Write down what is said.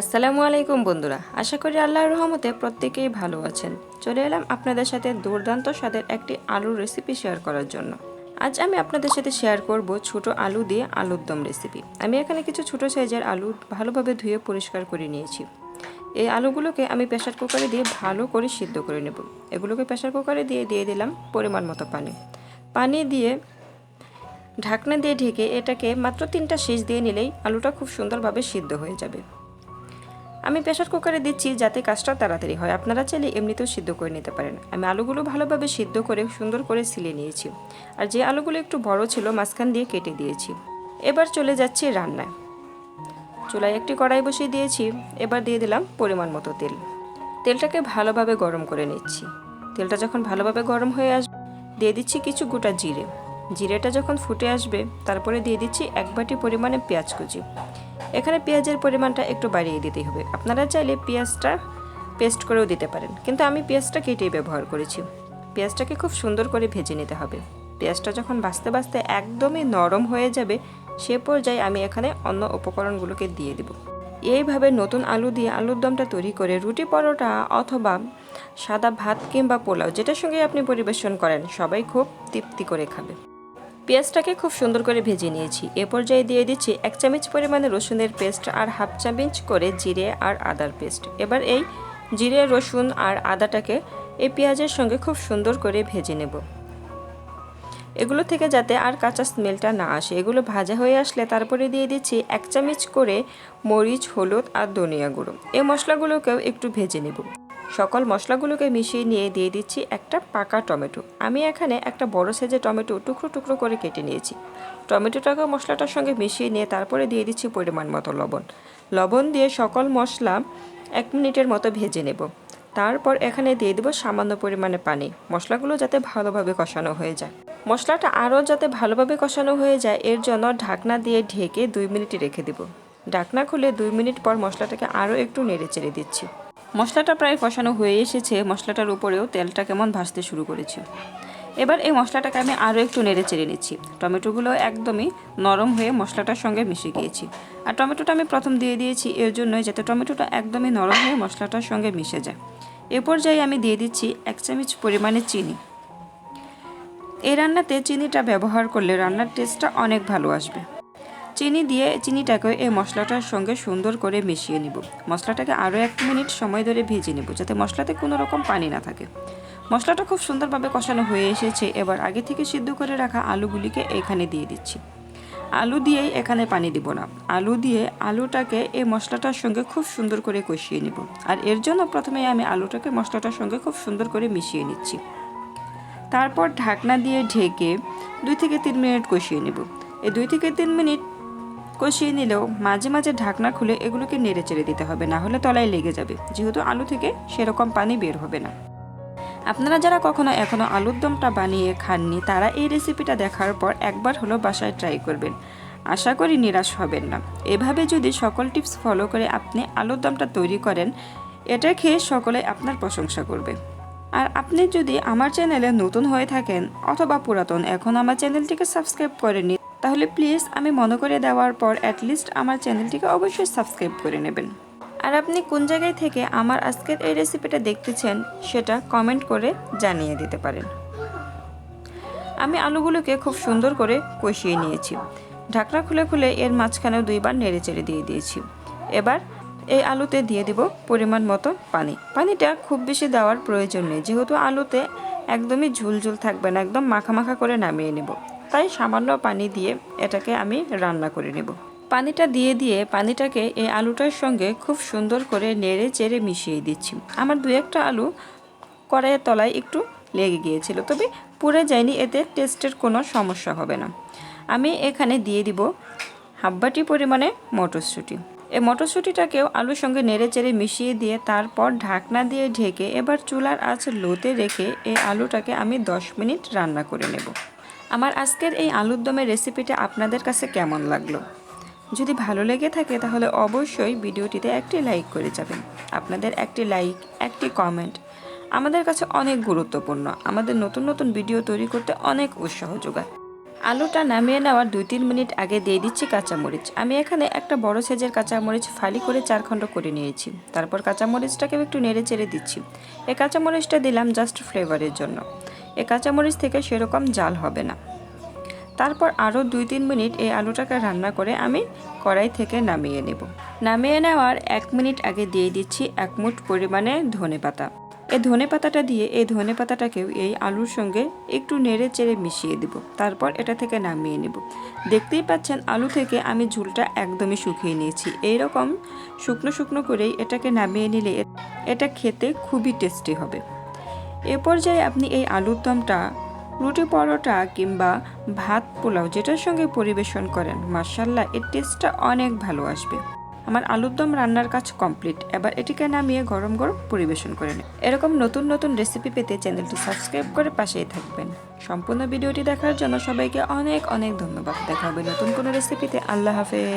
আসসালামু আলাইকুম বন্ধুরা, আশা করি আল্লাহর রহমতে প্রত্যেকেই ভালো আছেন। চলে এলাম আপনাদের সাথে দুর্দান্ত স্বাদের একটি আলুর রেসিপি শেয়ার করার জন্য। আজ আমি আপনাদের সাথে শেয়ার করব ছোট আলু দিয়ে আলুর দম রেসিপি আমি এখানে কিছু ছোট সাইজের আলু ভালোভাবে ধুয়ে পরিষ্কার করে নিয়েছি। এই আলুগুলোকে আমি প্রেশার কুকারে দিয়ে ভালো করে সিদ্ধ করে নেব। এগুলোকে প্রেশার কুকারে দিয়ে দিয়ে দিলাম পরিমাণ মতো পানি। পানি দিয়ে ঢাকনা দিয়ে ঢেকে এটাকে মাত্র তিনটা শীষ দিয়ে নিলেই আলুটা খুব সুন্দরভাবে সিদ্ধ হয়ে যাবে। আমি প্রেশার কুকারে দিচ্ছি যাতে কাজটা তাড়াতাড়ি হয়। আপনারা চাইলে এমনিতেও সিদ্ধ করে নিতে পারেন। আমি আলুগুলো ভালোভাবে সিদ্ধ করে, সুন্দর করে সিলে নিয়েছি। আর যে আলুগুলো একটু বড় ছিল, মাঝখান দিয়ে কেটে দিয়েছি। এবার চলে যাচ্ছি রান্নায়। চুলায় একটি কড়াই বসিয়ে দিয়েছি। এবার দিয়ে দিলাম পরিমাণ মতো তেল। তেলটাকে ভালোভাবে গরম করে নিচ্ছি। তেলটা যখন ভালোভাবে গরম হয়ে আসবে দিয়ে দিচ্ছি কিছু গোটা জিরে। জিরেটা যখন ফুটে আসবে, তারপরে দিয়ে দিচ্ছি এক বাটি পরিমাণে পেঁয়াজ কুচি। এখানে পেঁয়াজের পরিমাণটা একটু বাড়িয়ে দিতেই হবে। আপনারা চাইলে পেঁয়াজটা পেস্ট করেও দিতে পারেন, কিন্তু আমি পেঁয়াজটা কেটেই ব্যবহার করেছি। পেঁয়াজটাকে খুব সুন্দর করে ভেজে নিতে হবে। পেঁয়াজটা যখন বাঁচতে বাঁচতে একদমই নরম হয়ে যাবে, সে পর্যায়ে আমি এখানে অন্য উপকরণগুলোকে দিয়ে দেব। এইভাবে নতুন আলু দিয়ে আলুর দমটা তৈরি করে রুটি পরোটা অথবা সাদা ভাত কিংবা পোলাও, যেটার সঙ্গে আপনি পরিবেশন করেন, সবাই খুব তৃপ্তি করে খাবে। পেঁয়াজটাকে খুব সুন্দর করে ভেজে নিয়েছি। এ পর্যায়ে দিয়ে দিচ্ছি এক চামচ পরিমাণে রসুনের পেস্ট আর হাফ চামচ করে জিরে আর আদার পেস্ট। এবার এই জিরে, রসুন আর আদাটাকে এই পেঁয়াজের সঙ্গে খুব সুন্দর করে ভেজে নেব। এগুলো থেকে যাতে আর কাঁচা স্মেলটা না আসে। এগুলো ভাজা হয়ে আসলে তারপরে দিয়ে দিচ্ছি এক চামচ করে মরিচ, হলুদ আর ধনিয়া গুঁড়ো। এই মশলাগুলোকেও একটু ভেজে নেব। সকল মশলাগুলোকে মিশিয়ে নিয়ে দিয়ে দিচ্ছি একটা পাকা টমেটো। আমি এখানে একটা বড় সাইজের টমেটো টুকরো টুকরো করে কেটে নিয়েছি। টমেটোটাকে মশলাটার সঙ্গে মিশিয়ে নিয়ে তারপরে দিয়ে দিচ্ছি পরিমাণ মতো লবণ। লবণ দিয়ে সকল মশলা এক মিনিটের মতো ভেজে নেব। তারপর এখানে দিয়ে দেবো সামান্য পরিমাণে পানি। মশলাগুলো যাতে ভালোভাবে কষানো হয়ে যায়। মশলাটা আরও যাতে ভালোভাবে কষানো হয়ে যায়, এর জন্য ঢাকনা দিয়ে ঢেকে দুই মিনিট রেখে দেব। ঢাকনা খুলে দুই মিনিট পর মশলাটাকে আরও একটু নেড়ে চেড়ে দিচ্ছি। মশলাটা প্রায় কষানো হয়ে এসেছে, মশলাটার উপরেও তেলটা কেমন ভাসতে শুরু করেছে। এবার এই মশলাটাকে আমি আরও একটু নেড়ে চেড়ে নিচ্ছি। টমেটোগুলো একদমই নরম হয়ে মশলাটার সঙ্গে মিশে গিয়েছি। আর টমেটোটা আমি প্রথম দিয়ে দিয়েছি, এর জন্যই যাতে টমেটোটা একদমই নরম হয়ে মশলাটার সঙ্গে মিশে যায়। এ পর্যায়ে আমি দিয়ে দিচ্ছি এক চামচ পরিমাণে চিনি। এই রান্নাতে চিনিটা ব্যবহার করলে রান্নার টেস্টটা অনেক ভালো আসবে। চিনি দিয়ে চিনিটাকে এই মশলাটার সঙ্গে সুন্দর করে মিশিয়ে নিব। মশলাটাকে আরও এক মিনিট সময় ধরে ভেজে নেব যাতে মশলাতে কোনো রকম পানি না থাকে। মশলাটা খুব সুন্দরভাবে কষানো হয়ে এসেছে। এবার আগে থেকে সিদ্ধ করে রাখা আলুগুলিকে এখানে দিয়ে দিচ্ছি। আলু দিয়েই এখানে পানি দিব না। আলু দিয়ে আলুটাকে এই মশলাটার সঙ্গে খুব সুন্দর করে কষিয়ে নিব। আর এর জন্য প্রথমে আমি আলুটাকে মশলাটার সঙ্গে খুব সুন্দর করে মিশিয়ে নিচ্ছি। তারপর ঢাকনা দিয়ে ঢেকে দুই থেকে তিন মিনিট কষিয়ে নেব। এই দুই থেকে তিন মিনিট কষিয়ে নিলেও মাঝে মাঝে ঢাকনা খুলে এগুলোকে নেড়ে চেড়ে দিতে হবে, না হলে তলায় লেগে যাবে। যেহেতু আলু থেকে সেরকম পানি বের হবে না। আপনারা যারা কখনো এখনও আলুর দমটা বানিয়ে খাননি, তারা এই রেসিপিটা দেখার পর একবার হলো বাসায় ট্রাই করবেন। আশা করি নিরাশ হবেন না। এভাবে যদি সকল টিপস ফলো করে আপনি আলুর দমটা তৈরি করেন, এটা খেয়ে সকলে আপনার প্রশংসা করবে। আর আপনি যদি আমার চ্যানেলে নতুন হয়ে থাকেন অথবা পুরাতন, এখন আমার চ্যানেলটিকে সাবস্ক্রাইব করেনি তাহলে প্লিজ আমি মনে করে দেওয়ার পর অ্যাটলিস্ট আমার চ্যানেলটিকে অবশ্যই সাবস্ক্রাইব করে নেবেন। আর আপনি কোন জায়গায় থেকে আমার আজকের এই রেসিপিটা দেখতেছেন, সেটা কমেন্ট করে জানিয়ে দিতে পারেন। আমি আলুগুলোকে খুব সুন্দর করে কষিয়ে নিয়েছি। ঢাকনা খুলে খুলে এর মাঝখানে দুইবার নেড়ে চেড়ে দিয়ে দিয়েছি। এবার এই আলুতে দিয়ে দিব পরিমাণ মতো পানি। পানিটা খুব বেশি দেওয়ার প্রয়োজন নেই, যেহেতু আলুতে একদমই ঝুলঝুল থাকবে না, একদম মাখা মাখা করে নামিয়ে নেব। তাই সামান্য পানি দিয়ে এটাকে আমি রান্না করে নেব। পানিটা দিয়ে দিয়ে পানিটাকে এই আলুটার সঙ্গে খুব সুন্দর করে নেড়ে চেড়ে মিশিয়ে দিচ্ছি। আমার দু একটা আলু কড়াইয়ের তলায় একটু লেগে গিয়েছিল, তবে পুড়ে যায়নি, এতে টেস্টের কোনো সমস্যা হবে না। আমি এখানে দিয়ে দিব হাব্বাটি পরিমাণে মটরশুঁটি। এই মটরশুঁটিটাকেও আলুর সঙ্গে নেড়ে চেড়ে মিশিয়ে দিয়ে তারপর ঢাকনা দিয়ে ঢেকে এবার চুলার আঁচ লোতে রেখে এই আলুটাকে আমি 10 মিনিট রান্না করে নেব। আমার আজকের এই আলুর দমের রেসিপিটা আপনাদের কাছে কেমন লাগল? যদি ভালো লেগে থাকে তাহলে অবশ্যই ভিডিওটিতে একটি লাইক করে যাবেন। আপনাদের একটি লাইক, একটি কমেন্ট আমাদের কাছে অনেক গুরুত্বপূর্ণ। আমাদের নতুন নতুন ভিডিও তৈরি করতে অনেক উৎসাহ যোগায়। আলুটা নামিয়ে নেওয়ার দুই তিন মিনিট আগে দিয়ে দিচ্ছি কাঁচামরিচ। আমি এখানে একটা বড় সাইজের কাঁচামরিচ ফালি করে চার খণ্ড করে নিয়েছি। তারপর কাঁচামরিচটাকেও একটু নেড়ে চেড়ে দিচ্ছি। এই কাঁচামরিচটা দিলাম জাস্ট ফ্লেভারের জন্য। এই কাঁচামরিচ থেকে সেরকম জাল হবে না। তারপর আরও দুই তিন মিনিট এই আলুটাকে রান্না করে আমি কড়াই থেকে নামিয়ে নেব। নামিয়ে নেওয়ার এক মিনিট আগে দিয়ে দিচ্ছি এক মুঠ পরিমাণে ধনে পাতা। এই ধনে পাতাটা দিয়ে এই ধনে পাতাটাকেও এই আলুর সঙ্গে একটু নেড়ে চেড়ে মিশিয়ে দেব। তারপর এটা থেকে নামিয়ে নেব। দেখতেই পাচ্ছেন আলু থেকে আমি ঝুলটা একদমই শুকিয়ে নিয়েছি। এই রকম শুকনো শুকনো করেই এটাকে নামিয়ে নিলে এটা খেতে খুবই টেস্টি হবে। এ পর্যায়ে আপনি এই আলুর দমটা, রুটি পরোটা কিংবা ভাত পোলাও যেটার সঙ্গে পরিবেশন করেন মার্শাল্লাহ এর টেস্টটা অনেক ভালো আসবে। আমার আলুর দম রান্নার কাজ কমপ্লিট এবার এটিকে নামিয়ে গরম গরম পরিবেশন করে নিন। এরকম নতুন নতুন রেসিপি পেতে চ্যানেলটি সাবস্ক্রাইব করে পাশেই থাকবেন। সম্পূর্ণ ভিডিওটি দেখার জন্য সবাইকে অনেক অনেক ধন্যবাদ। দেখা হবে নতুন কোনো রেসিপিতে আল্লাহ হাফেজ।